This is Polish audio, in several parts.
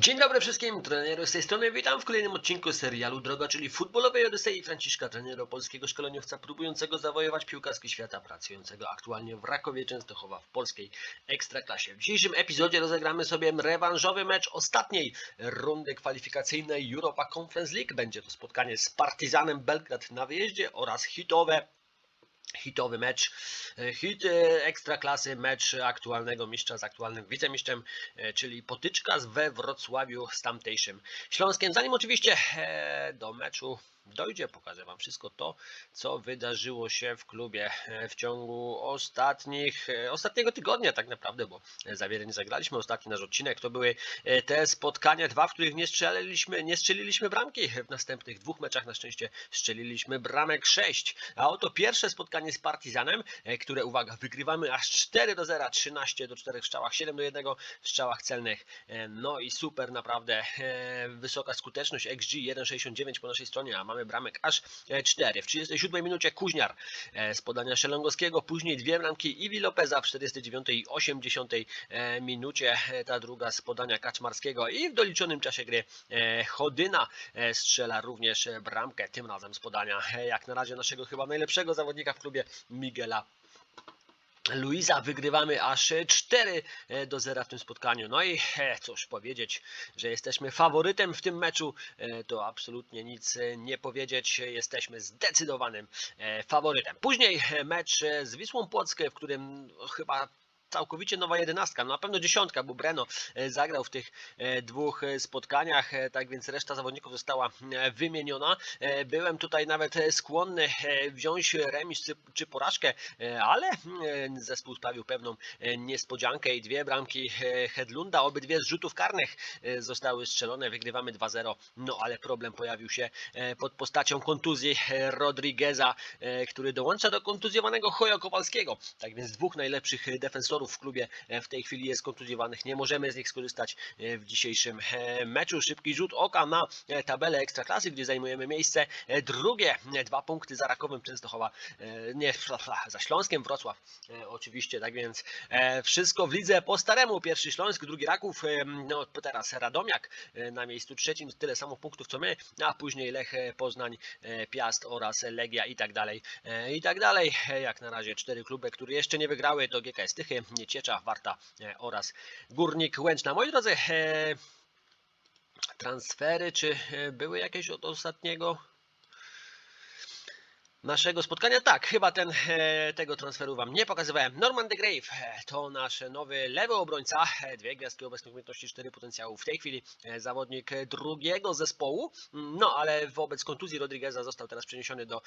Dzień dobry wszystkim, trener z tej strony, witam w kolejnym odcinku serialu Droga, czyli futbolowej Odysei Franciszka, trenera polskiego szkoleniowca próbującego zawojować piłkarski świata, pracującego aktualnie w Rakowie Częstochowa w polskiej Ekstraklasie. W dzisiejszym epizodzie rozegramy sobie rewanżowy mecz ostatniej rundy kwalifikacyjnej Europa Conference League. Będzie to spotkanie z Partizanem Belgrad na wyjeździe oraz hitowe hitowy mecz, e, hit e, ekstraklasy, mecz aktualnego mistrza z aktualnym wicemistrzem, e, czyli potyczka we Wrocławiu z tamtejszym Śląskiem. Zanim oczywiście do meczu dojdzie, pokażę Wam wszystko to, co wydarzyło się w klubie e, w ciągu ostatnich, e, ostatniego tygodnia tak naprawdę, bo za wiele nie zagraliśmy. Ostatni nasz odcinek to były e, te spotkania, dwa, w których nie strzeliliśmy, nie strzeliliśmy bramki. W następnych dwóch meczach na szczęście strzeliliśmy bramek 6. A oto pierwsze spotkanie z Partizanem, które uwaga, wygrywamy aż 4 do 0, 13 do 4 w strzałach, 7 do 1 w strzałach celnych. No i super naprawdę wysoka skuteczność XG 1,69 po naszej stronie, a mamy bramek. Aż e, 4. W 37 minucie Kuźniar e, z podania Szelongowskiego, później dwie bramki Iwi Lopeza w 49 i 80 e, minucie, e, ta druga z podania Kaczmarskiego. I w doliczonym czasie gry e, Chodyna e, strzela również e, bramkę, tym razem z podania e, jak na razie naszego chyba najlepszego zawodnika w klubie Miguela Luisa wygrywamy aż 4 do 0 w tym spotkaniu. No i e, cóż powiedzieć, że jesteśmy faworytem w tym meczu, e, to absolutnie nic e, nie powiedzieć. Jesteśmy zdecydowanym e, faworytem. Później e, mecz e, z Wisłą Płockę, w którym no, chyba całkowicie nowa jedenastka, no na pewno dziesiątka, bo Breno e, zagrał w tych e, dwóch e, spotkaniach, tak więc reszta zawodników została wymieniona. Byłem tutaj nawet skłonny wziąć remis czy, porażkę, ale zespół sprawił pewną niespodziankę i dwie bramki Hedlunda, obydwie z rzutów karnych zostały strzelone, wygrywamy 2-0, no ale problem pojawił się pod postacią kontuzji Rodrigueza, który dołącza do kontuzjowanego Hojo Kowalskiego, tak więc dwóch najlepszych e, w klubie e, w tej chwili jest kontuzjowanych, nie możemy z nich skorzystać e, w dzisiejszym e, meczu. Szybki rzut oka na tabelę Ekstraklasy, gdzie zajmujemy miejsce drugie, dwa punkty za Rakowem Częstochowa, nie, za Śląskiem Wrocław oczywiście, tak więc wszystko w lidze po staremu, pierwszy Śląsk, drugi Raków, no teraz Radomiak na miejscu trzecim, tyle samo punktów co my, a później Lech Poznań, Piast oraz Legia i tak dalej, i tak dalej. Jak na razie cztery kluby, które jeszcze nie wygrały to GKS Tychy, Nieciecza, Warta e, oraz Górnik Łęczna. Moi drodzy, e, transfery, czy e, były jakieś od ostatniego naszego spotkania? Tak, chyba ten, e, tego transferu Wam nie pokazywałem. Norman de Grave e, to nasz nowy lewy obrońca, e, dwie gwiazdki obecnych umiejętności, cztery potencjału. W tej chwili zawodnik drugiego zespołu, no ale wobec kontuzji Rodrigueza został teraz przeniesiony do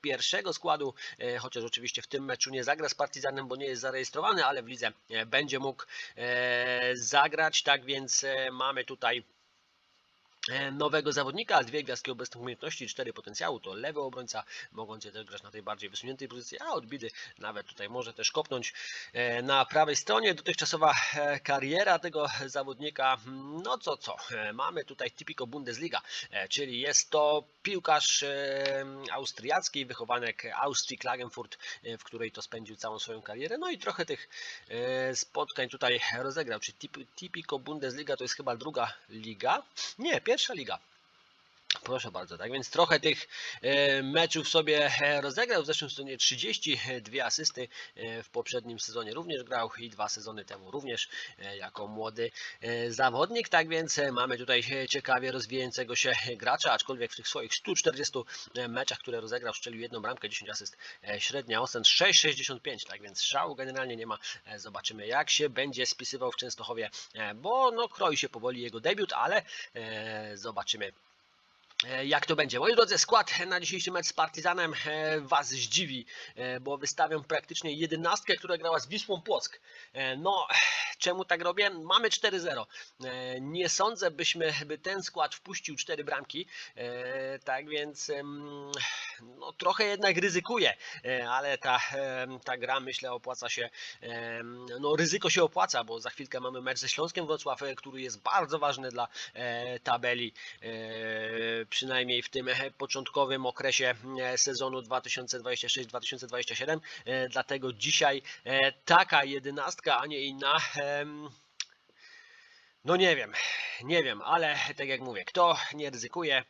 pierwszego składu, chociaż oczywiście w tym meczu nie zagra z Partizanem, bo nie jest zarejestrowany, ale w lidze będzie mógł zagrać, tak więc mamy tutaj nowego zawodnika, dwie gwiazdki obecnych umiejętności, cztery potencjału, to lewy obrońca, mogący też grać na tej bardziej wysuniętej pozycji, a odbity nawet tutaj może też kopnąć e, na prawej stronie. Dotychczasowa e, kariera tego zawodnika, no co co, e, mamy tutaj typico Bundesliga, e, czyli jest to piłkarz e, austriacki, wychowanek Austrii Klagenfurt, e, w której to spędził całą swoją karierę, no i trochę tych e, spotkań tutaj rozegrał, czyli typ- typico Bundesliga to jest chyba druga liga, nie, pierwsza liga. Proszę bardzo, tak więc trochę tych e, meczów sobie e, rozegrał. W zeszłym sezonie 32 asysty, e, w poprzednim sezonie również grał i dwa sezony temu również jako młody zawodnik. Tak więc mamy tutaj ciekawie rozwijającego się gracza, aczkolwiek w tych swoich 140 meczach, które rozegrał, strzelił jedną bramkę, 10 asyst, średnia ocen 6,65. Tak więc szału generalnie nie ma. Zobaczymy jak się będzie spisywał w Częstochowie, bo no kroi się powoli jego debiut, ale zobaczymy Jak to będzie? Moi drodzy, skład na dzisiejszy mecz z Partizanem e, Was zdziwi, e, bo wystawiam praktycznie jedenastkę, która grała z Wisłą Płock. E, No, czemu tak robię? Mamy 4-0. E, Nie sądzę, byśmy, by ten skład wpuścił 4 bramki, E, tak więc no, trochę jednak ryzykuję, E, ale ta, ta gra myślę opłaca się, no ryzyko się opłaca, bo za chwilkę mamy mecz ze Śląskiem Wrocław, e, który jest bardzo ważny dla e, tabeli e, przynajmniej w tym początkowym okresie e, sezonu 2026-2027. E, Dlatego dzisiaj e, taka jedenastka, a nie inna. No nie wiem, nie wiem, ale tak jak mówię, kto nie ryzykuje,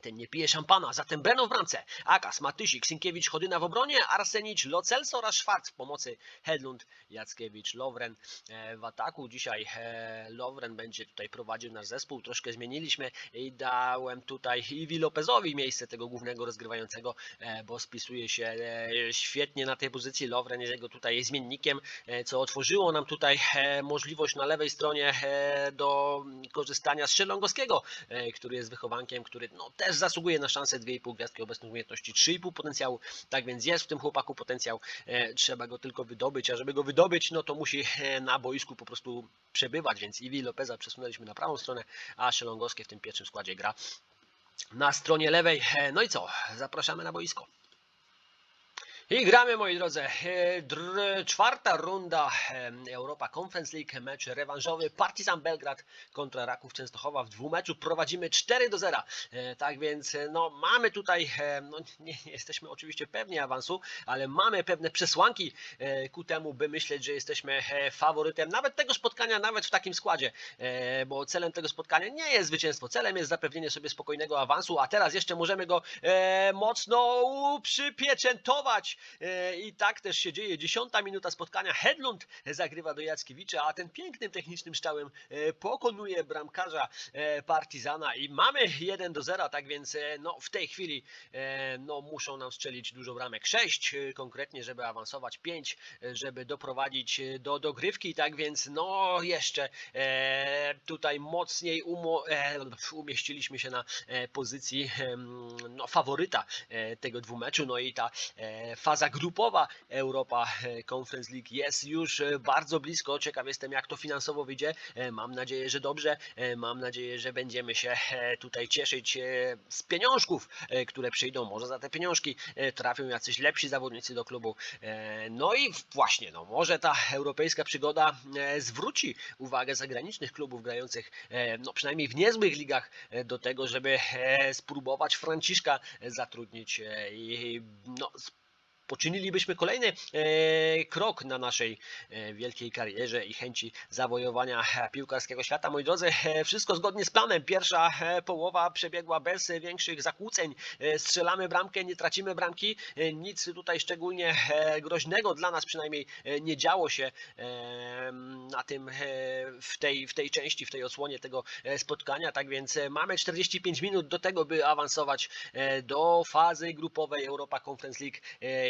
ten nie pije szampana, zatem Breno w bramce, Akas, Matysik, Sinkiewicz, Chodyna w obronie, Arsenicz, Locels oraz Schwarz w pomocy, Hedlund, Jackiewicz, Lovren e, w ataku. Dzisiaj e, Lovren będzie tutaj prowadził nasz zespół, troszkę zmieniliśmy i dałem tutaj Iwi Lopezowi miejsce tego głównego rozgrywającego, e, bo spisuje się świetnie na tej pozycji. Lovren jest jego tutaj zmiennikiem, co otworzyło nam tutaj możliwość na lewej stronie do korzystania z Szelongowskiego, który jest wychowankiem, który no, też zasługuje na szansę 2,5 gwiazdki obecnych umiejętności, 3,5 potencjału, tak więc jest w tym chłopaku potencjał, e, trzeba go tylko wydobyć, a żeby go wydobyć, no to musi e, na boisku po prostu przebywać, więc Iwi Lopeza przesunęliśmy na prawą stronę, a Szelongowski w tym pierwszym składzie gra na stronie lewej. E, No i co? Zapraszamy na boisko. I gramy, moi drodzy, e, czwarta runda e, Europa Conference League, mecz rewanżowy Partizan Belgrad kontra Raków Częstochowa w dwumeczu prowadzimy 4 do 0. E, Tak więc no, mamy tutaj, no, nie, jesteśmy oczywiście pewni awansu, ale mamy pewne przesłanki ku temu, by myśleć, że jesteśmy faworytem nawet tego spotkania, nawet w takim składzie, bo celem tego spotkania nie jest zwycięstwo, celem jest zapewnienie sobie spokojnego awansu, a teraz jeszcze możemy go mocno przypieczętować E, I tak też się dzieje. Dziesiąta minuta spotkania. Hedlund zagrywa do Jackiewicza, a ten pięknym technicznym strzałem e, pokonuje bramkarza e, Partizana i mamy 1 do 0, tak więc no, w tej chwili no, muszą nam strzelić dużo bramek. 6 e, konkretnie, żeby awansować, 5, żeby doprowadzić do dogrywki, tak więc no jeszcze tutaj mocniej umo, umieściliśmy się na pozycji no, faworyta tego dwumeczu, no i ta faza grupowa Europa e, Conference League jest już e, bardzo blisko. Ciekaw jestem, jak to finansowo wyjdzie. E, Mam nadzieję, że dobrze. Mam nadzieję, że będziemy się tutaj cieszyć z pieniążków, które przyjdą. Może za te pieniążki trafią jacyś lepsi zawodnicy do klubu. No i właśnie, no może ta europejska przygoda zwróci uwagę zagranicznych klubów grających, no przynajmniej w niezłych ligach, do tego, żeby spróbować Franciszka zatrudnić i no, poczynilibyśmy kolejny e, krok na naszej e, wielkiej karierze i chęci zawojowania piłkarskiego świata. Moi drodzy, e, wszystko zgodnie z planem. Pierwsza połowa przebiegła bez większych zakłóceń. Strzelamy bramkę, nie tracimy bramki. Nic tutaj szczególnie groźnego dla nas przynajmniej nie działo się na tym, w, tej, w tej części, w tej osłonie tego spotkania. Tak więc mamy 45 minut do tego, by awansować do fazy grupowej Europa Conference League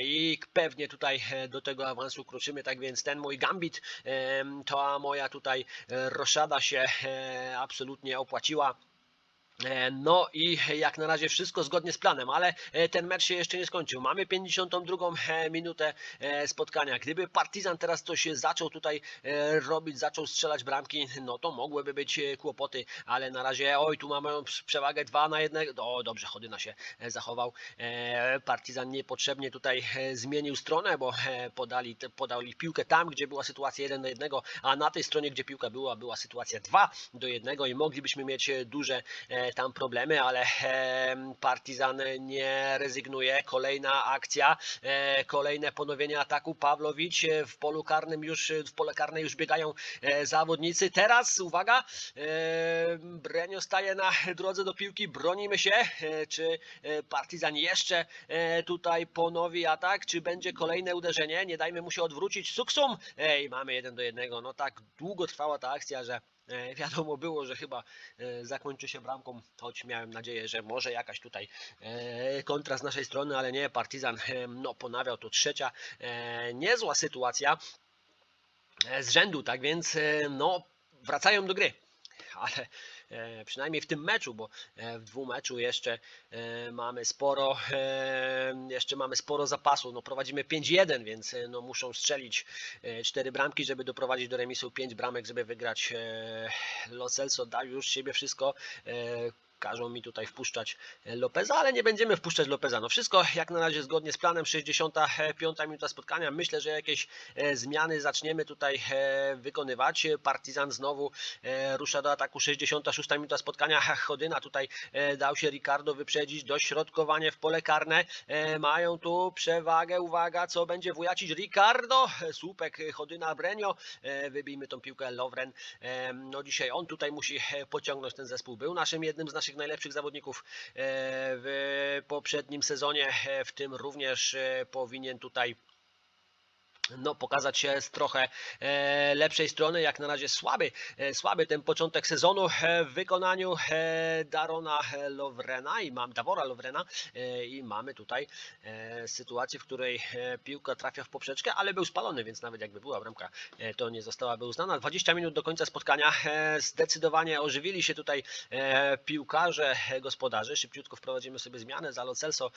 i pewnie tutaj e, do tego awansu kroczymy. Tak więc ten mój gambit, e, ta moja tutaj e, roszada się absolutnie opłaciła. E, No i jak na razie wszystko zgodnie z planem, ale e, ten mecz się jeszcze nie skończył. Mamy 52 e, minutę spotkania. Gdyby Partizan teraz coś zaczął tutaj robić, zaczął strzelać bramki, no to mogłyby być kłopoty, ale na razie, oj, tu mamy przewagę 2 na 1. O, dobrze, Chodyna się zachował. Partizan niepotrzebnie tutaj zmienił stronę, bo podali, podali piłkę tam, gdzie była sytuacja 1 do 1, a na tej stronie, gdzie piłka była, była sytuacja 2 do 1 i moglibyśmy mieć duże tam problemy, ale Partizan nie rezygnuje. Kolejna akcja, e, kolejne ponowienie ataku. Pawlowicz w polu karnym już, w pole karne już biegają e, zawodnicy. Teraz, uwaga, e, Brenio staje na drodze do piłki, bronimy się. Czy Partizan jeszcze tutaj ponowi atak, czy będzie kolejne uderzenie? Nie dajmy mu się odwrócić. Suksum! Ej, mamy jeden do jednego. No tak długo trwała ta akcja, że wiadomo było, że chyba e, zakończy się bramką, choć miałem nadzieję, że może jakaś tutaj e, kontra z naszej strony, ale nie, Partizan e, no, ponawiał to trzecia e, niezła sytuacja e, z rzędu, tak więc e, no, wracają do gry. Ale e, przynajmniej w tym meczu, bo e, w dwumeczu jeszcze e, mamy sporo, jeszcze mamy sporo zapasu. No, prowadzimy 5-1, więc no, muszą strzelić e, cztery bramki, żeby doprowadzić do remisu 5 bramek, żeby wygrać. E, Lo Celso dał już siebie wszystko. Każą mi tutaj wpuszczać e, Lopeza, ale nie będziemy wpuszczać Lopeza. No wszystko jak na razie zgodnie z planem, 65 minuta spotkania. Myślę, że jakieś e, zmiany zaczniemy tutaj e, wykonywać. Partizan znowu rusza do ataku, 66 minuta spotkania. Chodyna tutaj dał się Ricardo wyprzedzić, dośrodkowanie w pole karne. Mają tu przewagę, uwaga, co będzie wujacić Ricardo, słupek Chodyna Brenio, wybijmy tą piłkę Lovren. E, No dzisiaj on tutaj musi pociągnąć ten zespół. Był naszym jednym z naszych najlepszych zawodników e, w poprzednim sezonie, E, w tym również e, powinien tutaj no, pokazać się z trochę e, lepszej strony, jak na razie słaby, e, słaby ten początek sezonu e, w wykonaniu Darona Lovrena i mam Davora Lovrena e, i mamy tutaj sytuację, w której piłka trafia w poprzeczkę, ale był spalony, więc nawet jakby była bramka, to nie zostałaby uznana. 20 minut do końca spotkania, zdecydowanie ożywili się tutaj piłkarze e, gospodarzy, szybciutko wprowadzimy sobie zmianę, za Lo Celso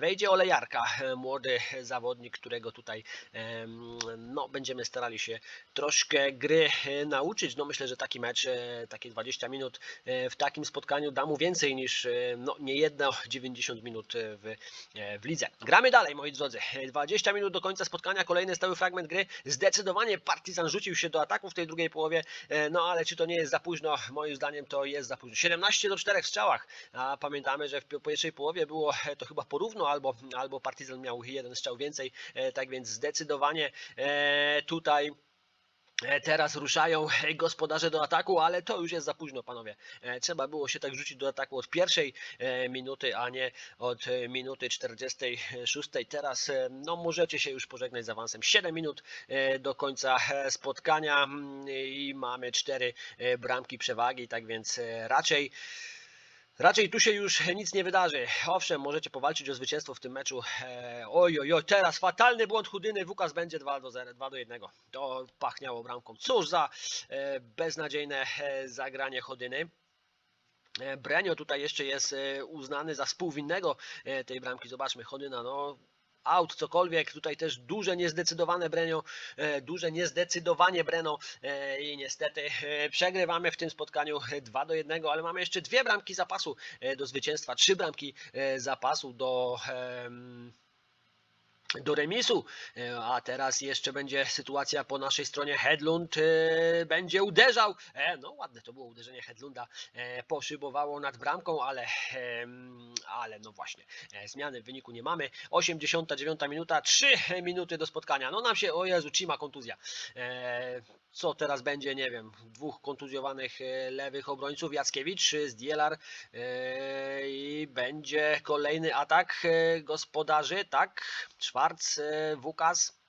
wejdzie Olejarka, młody zawodnik, którego tutaj no, będziemy starali się troszkę gry e, nauczyć. No, myślę, że taki mecz, e, takie 20 minut e, w takim spotkaniu da mu więcej niż no, nie jedno 90 minut w, w lidze. Gramy dalej, moi drodzy. E, 20 minut do końca spotkania, kolejny stały fragment gry. Zdecydowanie Partizan rzucił się do ataku w tej drugiej połowie, no ale czy to nie jest za późno? Moim zdaniem to jest za późno. 17 do 4 w strzałach, a pamiętamy, że w pi- pierwszej połowie było to chyba porówno, albo, albo Partizan miał jeden strzał więcej, tak więc zdecydowanie e, tutaj e, Teraz ruszają gospodarze do ataku, ale to już jest za późno, panowie. E, Trzeba było się tak rzucić do ataku od pierwszej minuty, a nie od minuty 46. Teraz no, możecie się już pożegnać z awansem. 7 minut do końca spotkania mm, i mamy 4 bramki przewagi, tak więc raczej. Raczej tu się już nic nie wydarzy. Owszem, możecie powalczyć o zwycięstwo w tym meczu. E, oj, oj, oj, teraz fatalny błąd Chudyny. Wukas będzie 2 do 0, 2 do 1. To pachniało bramką. Cóż za e, beznadziejne e, zagranie Chodyny. Brenio tutaj jeszcze jest uznany za współwinnego tej bramki. Zobaczmy, Chodyna, no out, cokolwiek. Tutaj też duże niezdecydowane Brenio, e, duże niezdecydowanie Breno e, i niestety e, przegrywamy w tym spotkaniu 2 do 1, ale mamy jeszcze dwie bramki zapasu do zwycięstwa, trzy bramki zapasu do do remisu, E, a teraz jeszcze będzie sytuacja po naszej stronie. Hedlund e, będzie uderzał. E, no ładne to było uderzenie Hedlunda. E, poszybowało nad bramką, ale, ale no właśnie, zmiany w wyniku nie mamy. 89 minuta, 3 minuty do spotkania. No nam się, o Jezu, Cima kontuzja. E, co teraz będzie, nie wiem, dwóch kontuzjowanych e, lewych obrońców, Jackiewicz, Zdielar e, i będzie kolejny atak e, gospodarzy, tak, Schwarz, e, Wukas.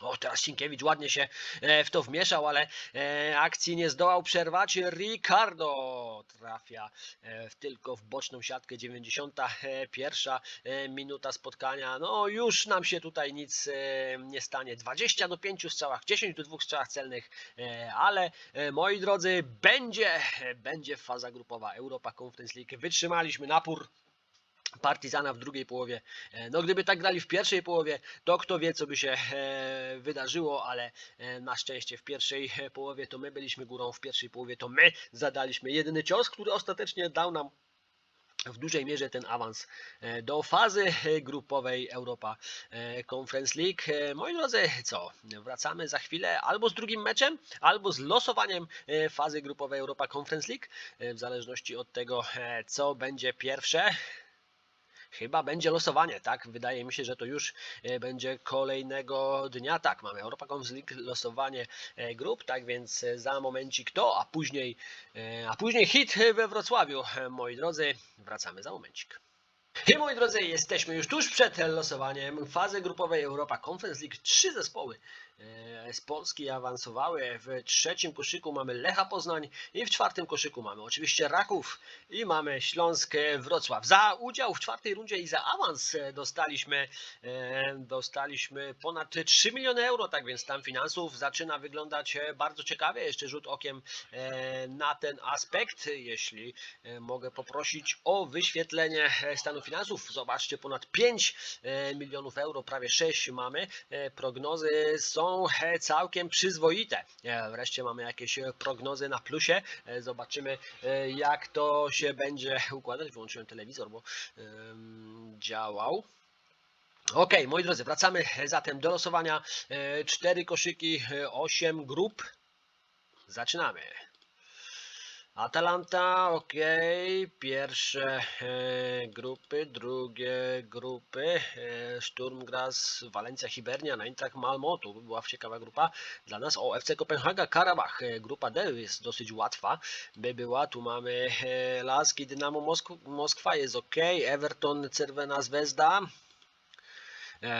O, teraz Sienkiewicz ładnie się e, w to wmieszał, ale e, akcji nie zdołał przerwać. Ricardo trafia e, tylko w boczną siatkę. 91 e, minuta spotkania. No już nam się tutaj nic nie stanie. 20 do 5 strzałach, 10 do 2 strzałach celnych, ale moi drodzy, będzie, będzie faza grupowa Europa Conference League. Wytrzymaliśmy napór. Partizana w drugiej połowie. E, No gdyby tak grali w pierwszej połowie, to kto wie co by się e, wydarzyło, ale e, na szczęście w pierwszej połowie to my byliśmy górą, w pierwszej połowie to my zadaliśmy jedyny cios, który ostatecznie dał nam w dużej mierze ten awans do fazy grupowej Europa Conference League. Moi drodzy, co? Wracamy za chwilę albo z drugim meczem, albo z losowaniem fazy grupowej Europa Conference League, w zależności od tego, co będzie pierwsze. Chyba będzie losowanie, tak? Wydaje mi się, że to już e, będzie kolejnego dnia. Tak, mamy Europa Conference League, losowanie e, grup, tak więc e, za momencik to, a później, a później hit we Wrocławiu. Moi drodzy, wracamy za momencik. I moi drodzy, jesteśmy już tuż przed losowaniem fazy grupowej Europa Conference League. Trzy zespoły e, z Polski awansowały. W trzecim koszyku mamy Lecha Poznań i w czwartym koszyku mamy oczywiście Raków i mamy Śląsk Wrocław. Za udział w czwartej rundzie i za awans dostaliśmy, e, dostaliśmy ponad 3 miliony euro, tak więc stan finansów zaczyna wyglądać bardzo ciekawie. Jeszcze rzut okiem e, na ten aspekt, jeśli mogę poprosić o wyświetlenie stanu finansów. Zobaczcie, ponad 5 e, milionów euro, prawie 6 mamy. E, Prognozy są całkiem przyzwoite. E, Wreszcie mamy jakieś prognozy na plusie. Zobaczymy jak to się będzie układać. Wyłączyłem telewizor, bo działał. Ok, moi drodzy, wracamy zatem do losowania. Cztery koszyki, osiem grup. Zaczynamy. Atalanta, ok, pierwsze e, grupy, drugie grupy, e, Sturm Graz, Walencja, Hibernia, Eintracht Malmo, to by była ciekawa grupa dla nas, o FC Kopenhaga, Karabach, e, grupa D jest dosyć łatwa, by była, tu mamy e, Laski, Dynamo Mosk Moskwa jest ok, Everton, Czerwena Zvezda,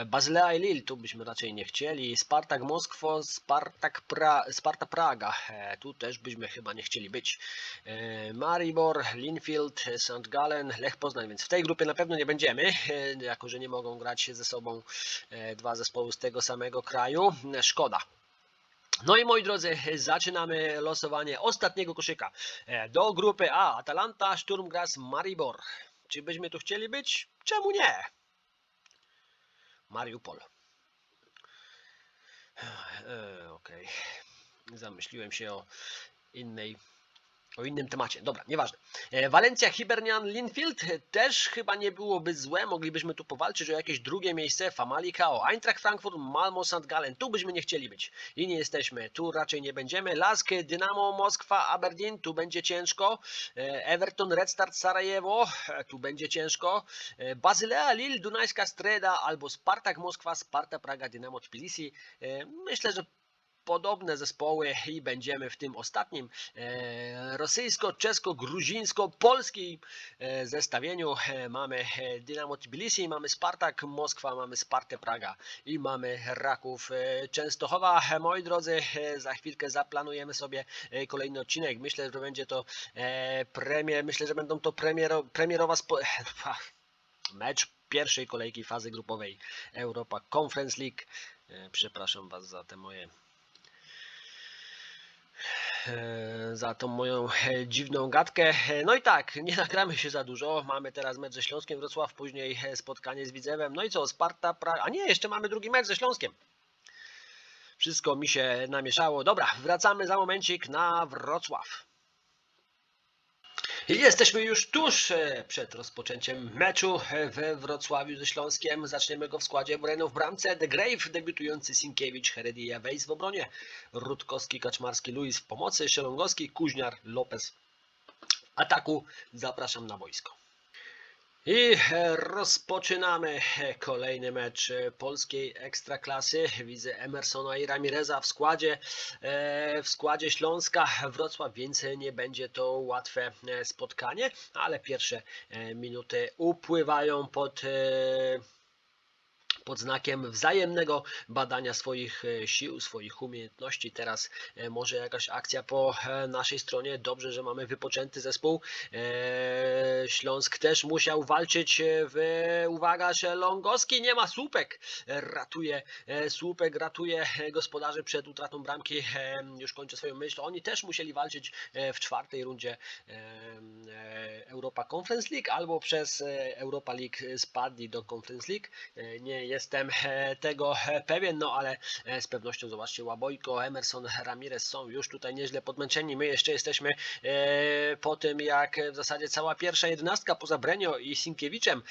Bazylea i Lille, tu byśmy raczej nie chcieli. Spartak Moskwo, Spartak pra, Sparta Praga, e, tu też byśmy chyba nie chcieli być. E, Maribor, Linfield, St. Gallen, Lech Poznań, więc w tej grupie na pewno nie będziemy, e, jako że nie mogą grać ze sobą e, dwa zespoły z tego samego kraju. E, Szkoda. No i moi drodzy, zaczynamy losowanie ostatniego koszyka. E, Do grupy A, Atalanta, Sturm Graz, Maribor. Czy byśmy tu chcieli być? Czemu nie? Mariupol. E, Okej. Zamyśliłem się o innej. O innym temacie. Dobra, nieważne. E, Walencja, Hibernian, Linfield e, też chyba nie byłoby złe. Moglibyśmy tu powalczyć o jakieś drugie miejsce. Famalicao, Eintracht Frankfurt, Malmo, St. Gallen. Tu byśmy nie chcieli być. I nie jesteśmy. Tu raczej nie będziemy. Lask, Dynamo, Moskwa, Aberdeen. Tu będzie ciężko. E, Everton, Red Start, Sarajewo. E, Tu będzie ciężko. E, Bazylea, Lille, Dunajska Streda albo Spartak Moskwa, Sparta Praga, Dynamo Tbilisi. E, Myślę, że podobne zespoły i będziemy w tym ostatnim e, rosyjsko-czesko-gruzińsko-polskim e, zestawieniu. E, mamy Dynamo Tbilisi, mamy Spartak Moskwa, mamy Spartę Praga i mamy Raków Częstochowa. Moi drodzy, za chwilkę zaplanujemy sobie kolejny odcinek. Myślę, że będzie to premier, myślę, że będą to premiero, premierowa spo... mecz pierwszej kolejki fazy grupowej Europa Conference League. Przepraszam Was za te moje za tą moją e, dziwną gadkę. E, No i tak, nie nagramy się za dużo. Mamy teraz mecz ze Śląskiem Wrocław, później e, spotkanie z Widzewem. No i co, Sparta, pra... a nie, jeszcze mamy drugi mecz ze Śląskiem. Wszystko mi się namieszało. Dobra, wracamy za momencik na Wrocław. Jesteśmy już tuż e, przed rozpoczęciem meczu we Wrocławiu ze Śląskiem. Zaczniemy go w składzie Moreno w bramce. The Grave, debiutujący Sinkiewicz, Heredia Weiss w obronie. Rutkowski, Kaczmarski, Luis w pomocy. Szelongowski, Kuźniar, Lopez w ataku. Zapraszam na boisko. I e, rozpoczynamy e, kolejny mecz e, polskiej ekstraklasy. Widzę Emersona i Ramireza w składzie. W składzie Śląska Wrocław, więc nie będzie to łatwe spotkanie, ale pierwsze minuty upływają pod pod znakiem wzajemnego badania swoich e, sił, swoich umiejętności. Teraz e, może jakaś akcja po e, naszej stronie. Dobrze, że mamy wypoczęty zespół. Śląsk też musiał walczyć w, uwaga, Szelongowski nie ma słupek. Ratuje słupek, ratuje gospodarzy przed utratą bramki. Już kończę swoją myśl. Oni też musieli walczyć w czwartej rundzie Europa Conference League albo przez Europa League spadli do Conference League. Nie jestem e, tego e, pewien, no ale e, z pewnością zobaczcie, Łabojko, Emerson, Ramirez są już tutaj nieźle podmęczeni. My jeszcze jesteśmy po tym, jak w zasadzie cała pierwsza jedenastka poza Brenio i Sinkiewiczem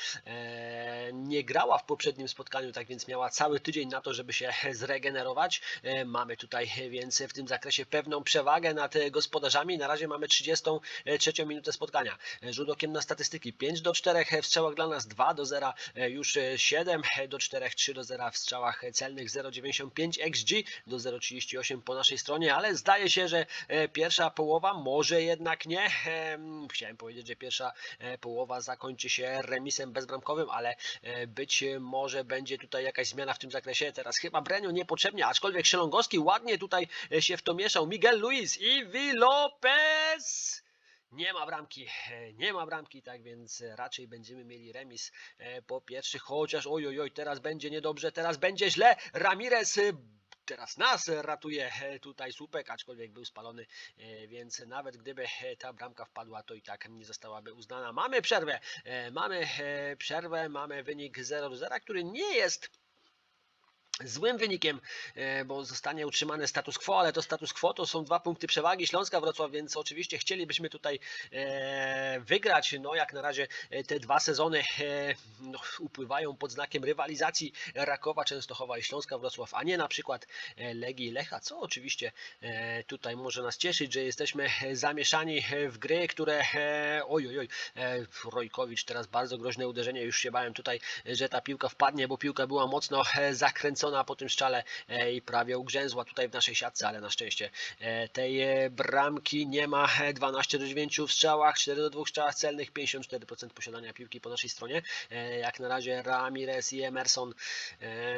nie grała w poprzednim spotkaniu, tak więc miała cały tydzień na to, żeby się zregenerować. Mamy tutaj więc w tym zakresie pewną przewagę nad gospodarzami. Na razie mamy 33 minutę spotkania. Rzut okiem na statystyki 5 do 4 w strzałach dla nas 2 do 0, e, już e, 7 do 4, 3 do 0 w strzałach celnych 0,95 XG do 0,38 po naszej stronie, ale zdaje się, że e, pierwsza połowa może jednak nie. Em, Chciałem powiedzieć, że pierwsza e, połowa zakończy się remisem bezbramkowym, ale e, być może będzie tutaj jakaś zmiana w tym zakresie. Teraz chyba Brenio niepotrzebnie, aczkolwiek Szelongowski ładnie tutaj się w to mieszał. Miguel Luis i Lopez. Nie ma bramki, e, nie ma bramki, tak więc raczej będziemy mieli remis e, po pierwszych, chociaż oj, oj, teraz będzie niedobrze, teraz będzie źle. Ramirez e, teraz nas ratuje tutaj słupek, aczkolwiek był spalony, więc nawet gdyby ta bramka wpadła, to i tak nie zostałaby uznana. Mamy przerwę, mamy przerwę, mamy wynik 0 do 0, który nie jest złym wynikiem, e, bo zostanie utrzymany status quo, ale to status quo to są dwa punkty przewagi Śląska Wrocław, więc oczywiście chcielibyśmy tutaj e, wygrać. No jak na razie e, te dwa sezony no, upływają pod znakiem rywalizacji Rakowa, Częstochowa i Śląska Wrocław, a nie na przykład Legii Lecha, co oczywiście tutaj może nas cieszyć, że jesteśmy zamieszani w gry, które oj, oj, oj, Rojkowicz teraz bardzo groźne uderzenie, już się bałem tutaj, że ta piłka wpadnie, bo piłka była mocno e, zakręcona po tym szczale e, i prawie ugrzęzła tutaj w naszej siatce, ale na szczęście e, tej e, bramki nie ma. E, 12 do 9 w strzałach, 4 do 2 strzałach celnych, 54% posiadania piłki po naszej stronie. Jak na razie Ramirez i Emerson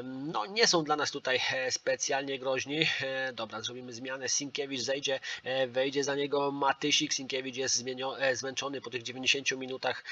no, nie są dla nas tutaj specjalnie groźni. Dobra, zrobimy zmianę. Sinkiewicz zejdzie, wejdzie za niego Matysik. Sinkiewicz jest zmęczony po tych 90 minutach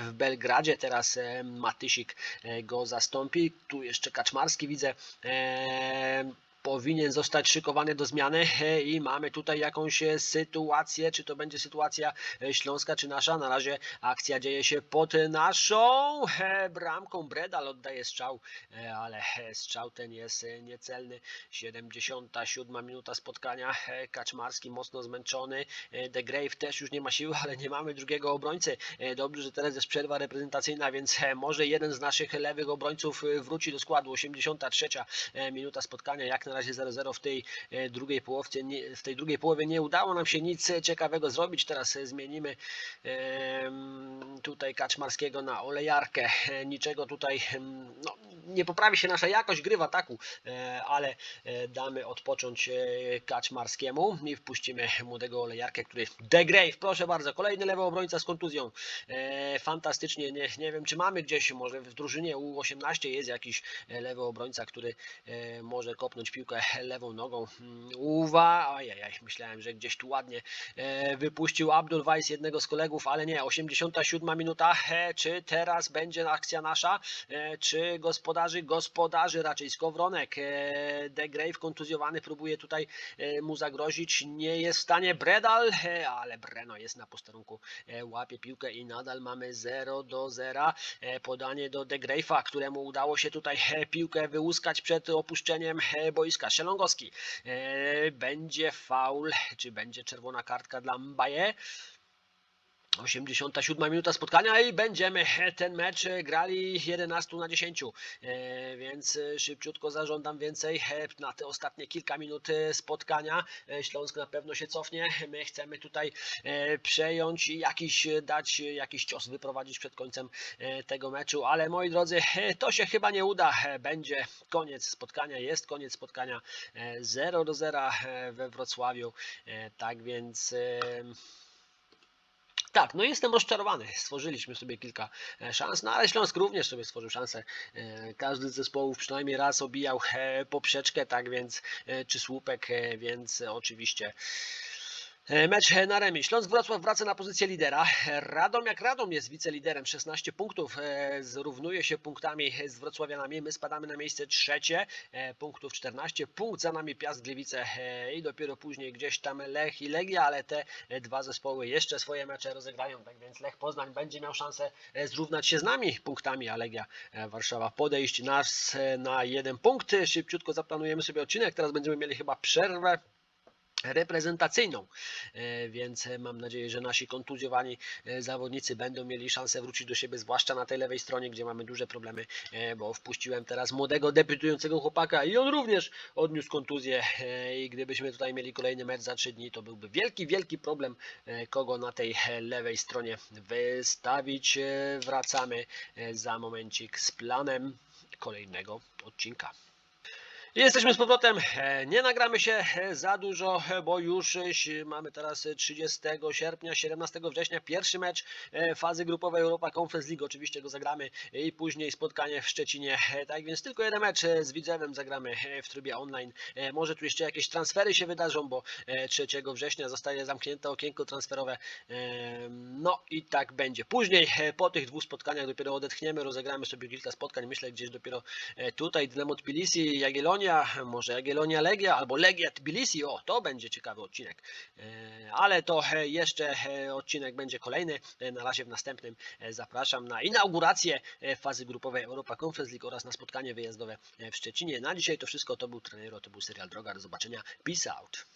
w Belgradzie. Teraz Matysik go zastąpi. Tu jeszcze Kaczmarski widzę. E, Powinien zostać szykowany do zmiany i mamy tutaj jakąś sytuację, czy to będzie sytuacja e, śląska, czy nasza. Na razie akcja dzieje się pod naszą bramką. Bredal oddaje strzał, e, ale strzał ten jest e, niecelny. 77 minuta spotkania. Kaczmarski mocno zmęczony. De Grave też już nie ma siły, ale nie mamy drugiego obrońcy. Dobrze, że teraz jest przerwa reprezentacyjna, więc może jeden z naszych lewych obrońców wróci do składu. 83 e, minuta spotkania, jak na razie 0-0 w tej e, drugiej połowie. Nie, w tej drugiej połowie nie udało nam się nic e, ciekawego zrobić. Teraz e, zmienimy tutaj Kaczmarskiego na Olejarkę. Niczego tutaj no, nie poprawi się nasza jakość gry w ataku, ale damy odpocząć Kaczmarskiemu i wpuścimy młodego Olejarkę, który De Grave, proszę bardzo, kolejny lewy obrońca z kontuzją. Fantastycznie, nie, nie wiem czy mamy gdzieś, może w drużynie U18 jest jakiś lewy obrońca, który może kopnąć piłkę lewą nogą. Uwa, ajajaj, myślałem, że gdzieś tu ładnie e, wypuścił Abdul Weiss jednego z kolegów, ale nie, 87 minuta, czy teraz będzie akcja nasza, e, czy gospodarzy, gospodarzy raczej Skowronek, e, De Grave kontuzjowany próbuje tutaj mu zagrozić, nie jest w stanie Bredal, ale Breno jest na posterunku, łapie piłkę i nadal mamy 0 do 0, e, podanie do De Grave'a, któremu udało się tutaj piłkę wyłuskać przed opuszczeniem e, boiska. Szelongowski, e, będzie faul, czy będzie czerwona kartka dla Mbaye? 87 minuta spotkania i będziemy ten mecz grali 11 na 10, E, więc e, szybciutko zażądam więcej na te ostatnie kilka minut e, spotkania. Śląsk na pewno się cofnie. My chcemy tutaj przejąć i jakiś dać jakiś cios wyprowadzić przed końcem tego meczu, ale moi drodzy, to się chyba nie uda. Będzie koniec spotkania, jest koniec spotkania e, 0 do 0 e, we Wrocławiu. Tak więc tak, no jestem rozczarowany. Stworzyliśmy sobie kilka e, szans, no ale Śląsk również sobie stworzył szansę. E, Każdy z zespołów przynajmniej raz obijał poprzeczkę, tak więc, e, czy słupek, więc oczywiście Mecz na remis. Śląsk Wrocław wraca na pozycję lidera. Radom jak Radom jest wiceliderem. 16 punktów. e, Zrównuje się punktami z Wrocławianami. My spadamy na miejsce trzecie. e, Punktów 14. Punkt za nami Piast Gliwice e, i dopiero później gdzieś tam Lech i Legia, ale te e, dwa zespoły jeszcze swoje mecze rozegrają. Tak więc Lech Poznań będzie miał szansę e, zrównać się z nami punktami, a Legia e, Warszawa podejść nas e, na jeden punkt. Szybciutko zaplanujemy sobie odcinek. Teraz będziemy mieli chyba przerwę reprezentacyjną, E, więc e, mam nadzieję, że nasi kontuzjowani e, zawodnicy będą mieli szansę wrócić do siebie, zwłaszcza na tej lewej stronie, gdzie mamy duże problemy, bo wpuściłem teraz młodego, debiutującego chłopaka i on również odniósł kontuzję i gdybyśmy tutaj mieli kolejny mecz za trzy dni, to byłby wielki, wielki problem, kogo na tej lewej stronie wystawić. Wracamy za momencik z planem kolejnego odcinka. Jesteśmy z powrotem. E, Nie nagramy się e, za dużo, e, bo już mamy teraz e, 30 sierpnia, 17 września pierwszy mecz fazy grupowej Europa Conference League. Oczywiście go zagramy i później spotkanie w Szczecinie. Tak więc tylko jeden mecz z Widzewem zagramy w trybie online. Może tu jeszcze jakieś transfery się wydarzą, bo e, 3 września zostaje zamknięte okienko transferowe. No i tak będzie. Później po tych dwóch spotkaniach dopiero odetchniemy, rozegramy sobie kilka spotkań. Myślę gdzieś dopiero tutaj Dynamo Tbilisi, Jagiellonia, Jagiellonia, może Jagiellonia Legia albo Legia Tbilisi, o to będzie ciekawy odcinek. E, Ale to e, jeszcze e, odcinek będzie kolejny, na razie w następnym zapraszam na inaugurację fazy grupowej Europa Conference League oraz na spotkanie wyjazdowe w Szczecinie. Na dzisiaj to wszystko, to był trener, to był serial Droga, do zobaczenia, peace out.